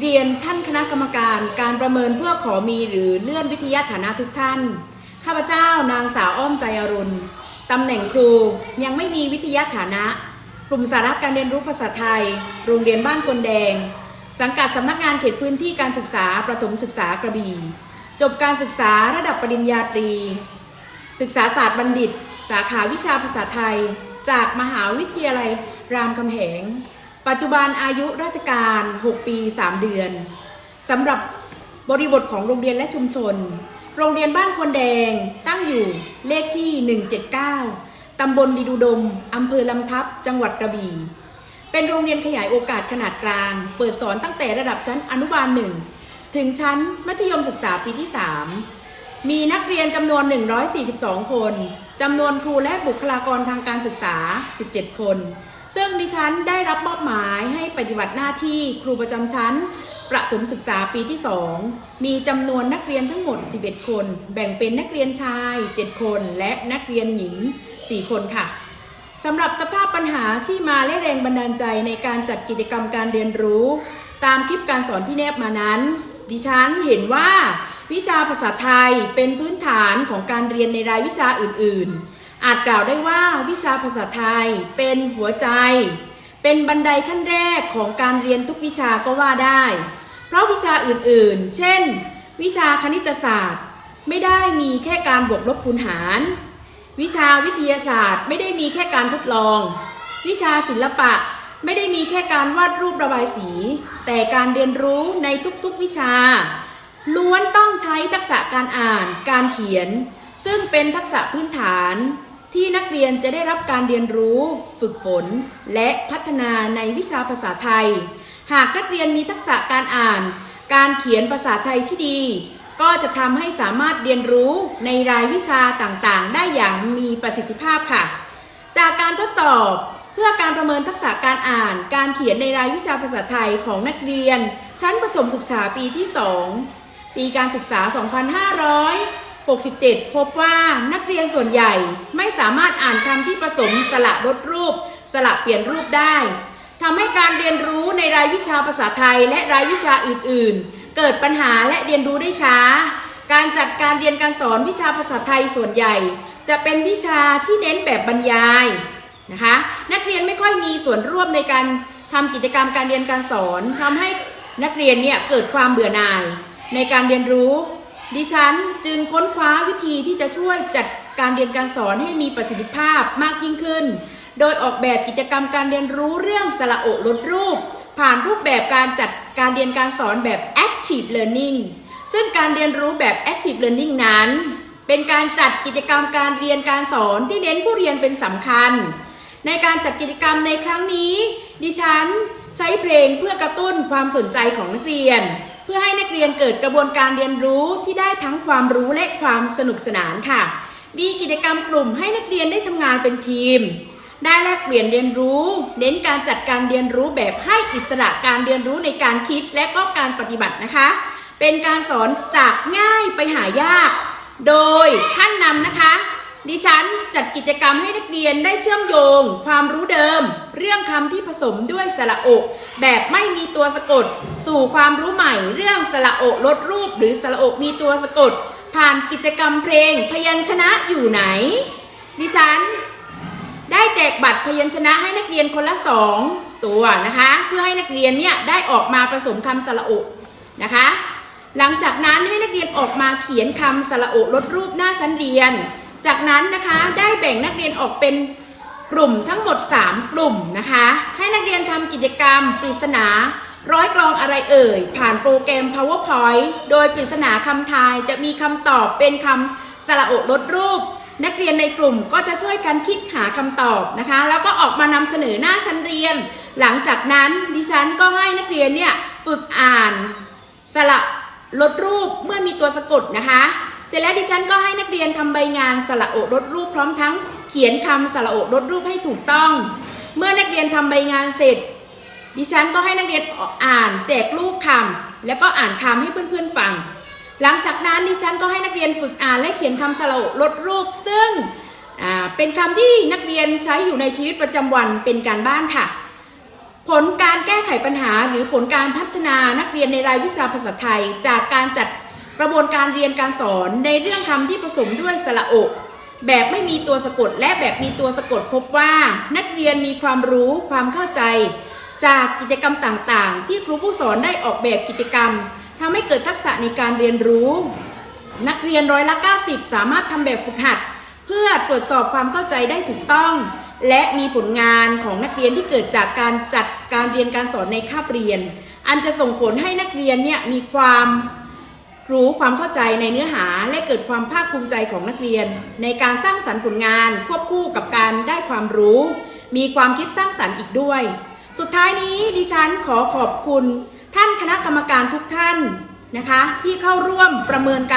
เรียนท่านคณะกรรมการการประเมินเพื่อขอมีหรือเลื่อนวิทยาฐานะทุกท่าน ข้าพเจ้านางสาวอ้อมใจอรุณตำแหน่งครูยังไม่มีวิทยาฐานะ กลุ่มสาระการเรียนรู้ภาษาไทย โรงเรียนบ้านคนแดง สังกัดสำนักงานเขตพื้นที่การศึกษาประถมศึกษากระบี่ จบการศึกษาระดับปริญญาตรี ศึกษาศาสตร์บัณฑิต สาขาวิชาภาษาไทย จากมหาวิทยาลัยรามคำแหง ปัจจุบันอายุราชการ 6 ปี 3 เดือนสำหรับบริบทของโรงเรียนและชุมชน โรงเรียนบ้านควนแดงตั้งอยู่เลขที่ 179 ตำบลดีดูดม อำเภอลำทับ จังหวัดกระบี่ เป็นโรงเรียนขยายโอกาสขนาดกลาง เปิดสอนตั้งแต่ระดับชั้นอนุบาล 1 ถึงชั้นมัธยมศึกษาปีที่ 3 มีนักเรียนจำนวน 142 คน จำนวนครูและบุคลากรทางการศึกษา 17 คน ซึ่งดิฉันได้รับมอบหมายให้ปฏิบัติหน้าที่ครูประจำชั้น ประถมศึกษาปีที่ 2 มีจำนวนนักเรียนทั้งหมด 11 คน แบ่งเป็นนักเรียนชาย 7 คน และนักเรียนหญิง 4 คนค่ะสำหรับสภาพปัญหาที่มาและแรงบันดาลใจในการจัดกิจกรรมการเรียนรู้ ตามคลิปการสอนที่แนบมานั้น ดิฉันเห็นว่า วิชาภาษาไทยเป็นพื้นฐานของการเรียนในรายวิชาอื่น ๆ อาจกล่าวได้ว่าวิชาภาษาไทยเป็นหัวใจ เป็นบันไดขั้นแรกของการเรียนทุกวิชาก็ว่าได้ เพราะวิชาอื่นๆ เช่น วิชาคณิตศาสตร์ ไม่ได้มีแค่การบวกลบคูณหาร วิชาวิทยาศาสตร์ ไม่ได้มีแค่การทดลอง วิชาศิลปะไม่ได้มีแค่การวาดรูประบายสี แต่การเรียนรู้ในทุกๆวิชา ล้วนต้องใช้ทักษะการอ่าน การเขียน ซึ่งเป็นทักษะพื้นฐาน ที่นักเรียนจะได้รับการเรียนรู้ ฝึกฝน และพัฒนาในวิชาภาษาไทย หากนักเรียนมีทักษะการอ่าน การเขียนภาษาไทยที่ดี ก็จะทำให้สามารถเรียนรู้ในรายวิชาต่างๆ ได้อย่างมีประสิทธิภาพค่ะ จากการทดสอบเพื่อการประเมินทักษะการอ่าน การเขียนในรายวิชาภาษาไทยของนักเรียน ชั้นประถมศึกษาปีที่ 2 ปีการศึกษา 2500 67 พบว่านักเรียนส่วนใหญ่ไม่สามารถอ่านคำที่ผสมสระลดรูป สระเปลี่ยนรูปได้ทำให้การเรียนรู้ในรายวิชาภาษาไทยและรายวิชาอื่น ๆ เกิดปัญหาและเรียนรู้ได้ช้า การจัดการเรียนการสอนวิชาภาษาไทยส่วนใหญ่ จะเป็นวิชาที่เน้นแบบบรรยายนะคะนักเรียนไม่ค่อยมีส่วนร่วมในการทำกิจกรรมการเรียนการสอนทำให้นักเรียนเนี่ยเกิดความเบื่อหน่ายในการเรียนรู้ ดิฉันจึงค้นคว้าวิธีที่จะช่วยจัดการเรียนการสอนให้มีประสิทธิภาพมากยิ่งขึ้น โดยออกแบบกิจกรรมการเรียนรู้เรื่องสระโอลดรูป ผ่านรูปแบบการจัดการเรียนการสอนแบบ active learning ซึ่งการเรียนรู้แบบ active learning นั้น เป็นการจัดกิจกรรมการเรียนการสอนที่เน้นผู้เรียนเป็นสำคัญ ในการจัดกิจกรรมในครั้งนี้ ดิฉันใช้เพลงเพื่อกระตุ้นความสนใจของนักเรียน เพื่อให้นักเรียนเกิดกระบวนการเรียนรู้ที่ได้ทั้งความรู้และความสนุกสนานค่ะ มีกิจกรรมกลุ่มให้นักเรียนได้ทำงานเป็นทีม ได้แลกเปลี่ยนเรียนรู้ เน้นการจัดการเรียนรู้แบบให้อิสระการเรียนรู้ในการคิดและก็การปฏิบัตินะคะ เป็นการสอนจากง่ายไปหายาก โดยขั้นนำนะคะ ดิฉันจัดกิจกรรมให้นักเรียนได้เชื่อมโยง ความรู้เดิม เรื่องคำที่ผสมด้วยสระอก แบบไม่มีตัวสะกด สู่ความรู้ใหม่เรื่องสระอกลดรูป หรือสระอกมีตัวสะกด ผ่านกิจกรรมเพลง พยัญชนะอยู่ไหน ดิฉัน ได้แจกบัตรพยัญชนะให้นักเรียนคนละสองตัวนะคะ เพื่อให้นักเรียนเนี่ยได้ออกมาผสมคำสระอกนะคะ หลังจากนั้นให้นักเรียนออกมาเขียนคำสระอกลดรูปหน้าชั้นเรียน จากนั้นนะคะได้แบ่งนักเรียนออกเป็นกลุ่มทั้งหมด 3 กลุ่มนะคะ ให้นักเรียนทำกิจกรรมปริศนา ร้อยกลองอะไรเอ่ย ผ่านโปรแกรม powerpoint โดยปริศนาคำทายจะมีคำตอบเป็นคำสระอกลดรูป นักเรียนในกลุ่มก็จะช่วยกันคิดหาคำตอบนะคะ แล้วก็ออกมานำเสนอหน้าชั้นเรียน หลังจากนั้นดิฉันก็ให้นักเรียนเนี่ยฝึกอ่านสระลดรูปเมื่อมีตัวสะกดนะคะ เสร็จแล้วดิฉันก็ให้นักเรียนทำใบงานสระโอลดรูปพร้อมทั้งเขียนคำสระโอลดรูปให้ถูกต้อง เมื่อนักเรียนทำใบงานเสร็จ ดิฉันก็ให้นักเรียนอ่านแจกรูปคำแล้วก็อ่านคำให้เพื่อนๆฟัง หลังจากนั้นดิฉันก็ให้นักเรียนฝึกอ่านและเขียนคำสระโอลดรูป ซึ่งเป็นคำที่นักเรียนใช้อยู่ในชีวิตประจำวันเป็นการบ้านค่ะผลการแก้ไขปัญหาหรือผลการพัฒนานักเรียนในรายวิชาภาษาไทย จากการจัด กระบวนการเรียนการสอนในเรื่องคำที่ผสมด้วยสระโอกแบบไม่มีตัวสะกดและแบบมีตัวสะกดพบว่า นักเรียนมีความรู้ความเข้าใจ จากกิจกรรมต่างๆ ที่ครูผู้สอนได้ออกแบบกิจกรรมทำให้เกิดทักษะในการเรียนรู้ นักเรียนร้อยละ 90 สามารถทำแบบฝึกหัด เพื่อตรวจสอบความเข้าใจได้ถูกต้อง และมีผลงานของนักเรียนที่เกิดจากการจัดการเรียนการสอนในคาบเรียน อันจะส่งผลให้นักเรียนเนี่ยมีความ รู้ความเข้าใจในเนื้อหาและเกิดความภาคภูมิใจของนักเรียน ในการสร้างสรรค์ผลงานควบคู่กับการได้ความรู้ มีความคิดสร้างสรรค์อีกด้วย สุดท้ายนี้ดิฉันขอขอบคุณ ท่านคณะกรรมการทุกท่านนะคะ ที่เข้าร่วมประเมินการ